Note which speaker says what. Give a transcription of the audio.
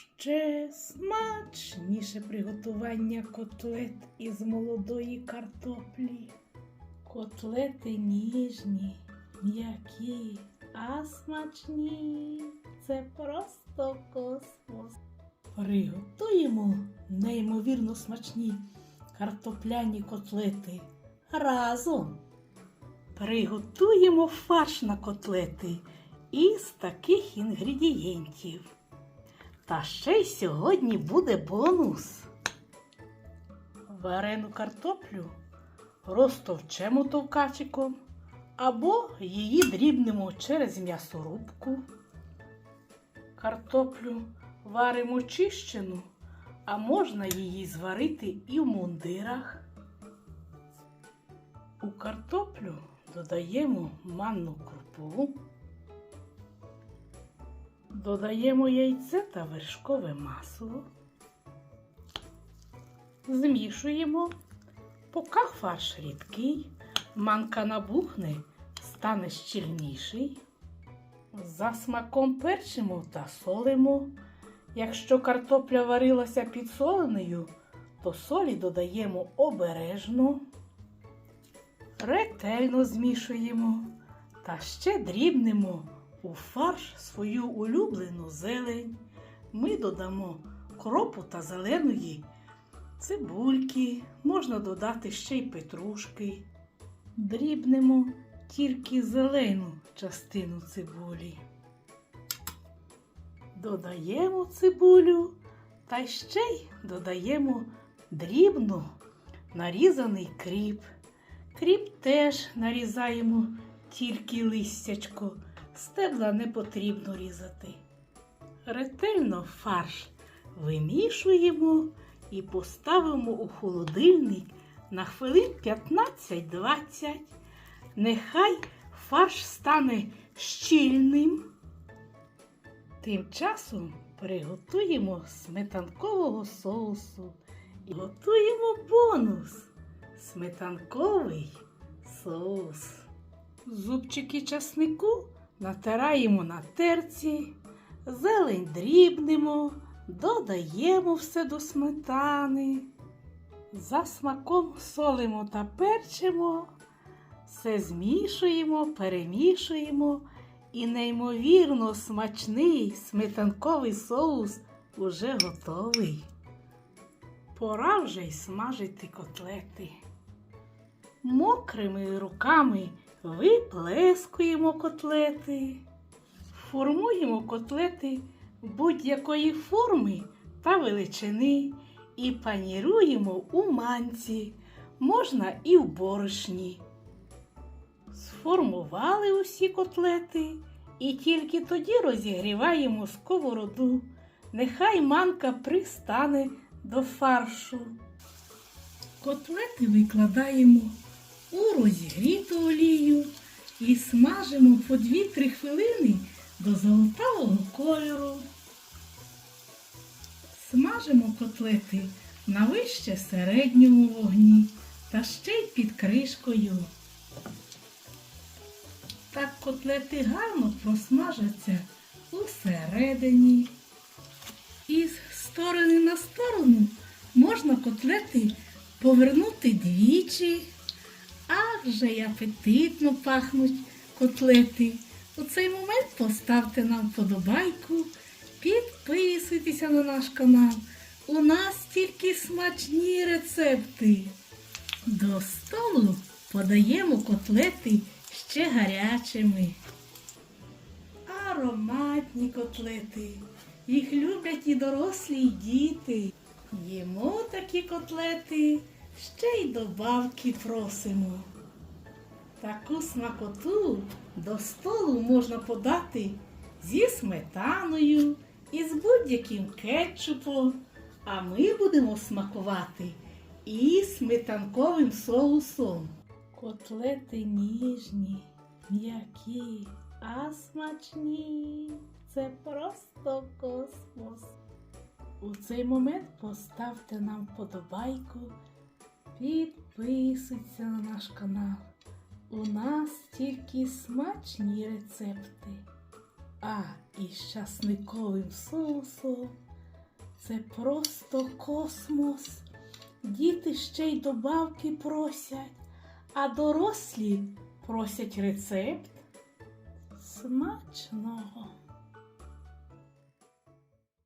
Speaker 1: Ще смачніше приготування котлет із молодої картоплі. Котлети ніжні, м'які, а смачні. Це просто космос. Приготуємо неймовірно смачні картопляні котлети. Разом приготуємо фарш на котлети із таких інгредієнтів. Та ще й сьогодні буде бонус. Варену картоплю розтовчемо товкачиком або її дрібнемо через м'ясорубку. Картоплю варимо чищену, а можна її зварити і в мундирах. У картоплю додаємо манну крупу. Додаємо яйце та вершкове масло. Змішуємо, поки фарш рідкий, манка набухне, стане щільніший. За смаком перчимо та солимо. Якщо картопля варилася підсоленою, то солі додаємо обережно, ретельно змішуємо та ще дрібнемо у фарш свою улюблену зелень. Ми додамо кропу та зеленої цибульки, можна додати ще й петрушки. Дрібнемо тільки зелену частину цибулі. Додаємо цибулю та ще й додаємо дрібно нарізаний кріп. Кріп теж нарізаємо тільки листячко, стебла не потрібно різати. Ретельно фарш вимішуємо і поставимо у холодильник на хвилин 15-20. Нехай фарш стане щільним. Тим часом приготуємо сметанкового соусу і готуємо бонус сметанковий соус. Зубчики часнику натираємо на терці, зелень дрібнемо, додаємо все до сметани. За смаком солимо та перчимо, все змішуємо, перемішуємо і неймовірно смачний сметанковий соус уже готовий. Пора вже й смажити котлети. Мокрими руками виплескуємо котлети, формуємо котлети будь-якої форми та величини і паніруємо у манці, можна і в борошні. Сформували усі котлети і тільки тоді розігріваємо сковороду. Нехай манка пристане до фаршу. Котлети викладаємо у розігріту олію і смажимо по 2-3 хвилини до золотавого кольору. Смажимо котлети на вище середньому вогні та ще й під кришкою. Так котлети гарно просмажаться усередині. І з сторони на сторону можна котлети повернути двічі. А вже й апетитно пахнуть котлети. У цей момент поставте нам вподобайку, підписуйтеся на наш канал. У нас тільки смачні рецепти. До столу подаємо котлети ще гарячими. Ароматні котлети. Їх люблять і дорослі, і діти. Їмо такі котлети, ще й добавки просимо. Таку смакоту до столу можна подати зі сметаною і з будь-яким кетчупом. А ми будемо смакувати і сметанковим соусом. Котлети ніжні, м'які, а смачні. Це просто космос. У цей момент поставте нам вподобайку, підписуйтесь на наш канал. У нас тільки смачні рецепти. А із часниковим соусом Це просто космос. Діти ще й добавки просять, а дорослі просять рецепт смачного.